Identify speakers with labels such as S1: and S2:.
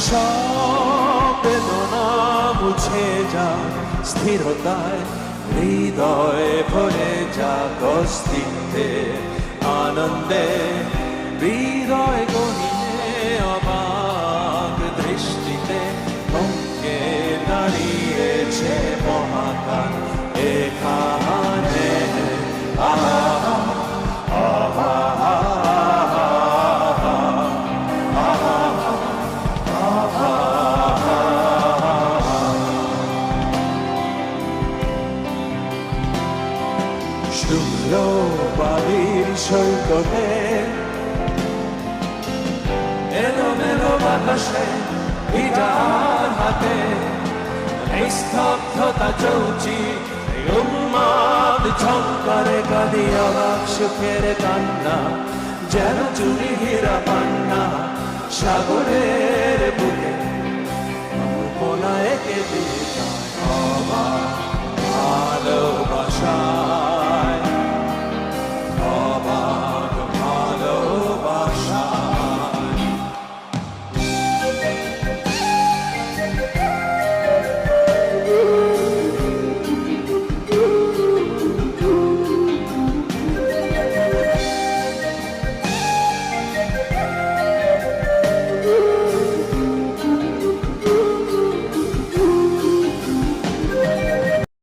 S1: সব বেদনা মুছে যায় স্থিরতায়, হৃদয় ভরে যাক অস্তিত্বে আনন্দে হৃদয় গহিনে অবাক দৃষ্টিতে থমকে দাঁড়িয়েছে মহাকাল এখানে শুভ্র বাড়ির সৈকতে এলো মেলো বাতাসে গিটার হাতে এই স্তব্ধতা চৌচি উন্মাদ ঝঙ্কারে কাঁদি অবাক সুখের কান্না, যেন চুরি হীরা পান্না, সাগরের বুকে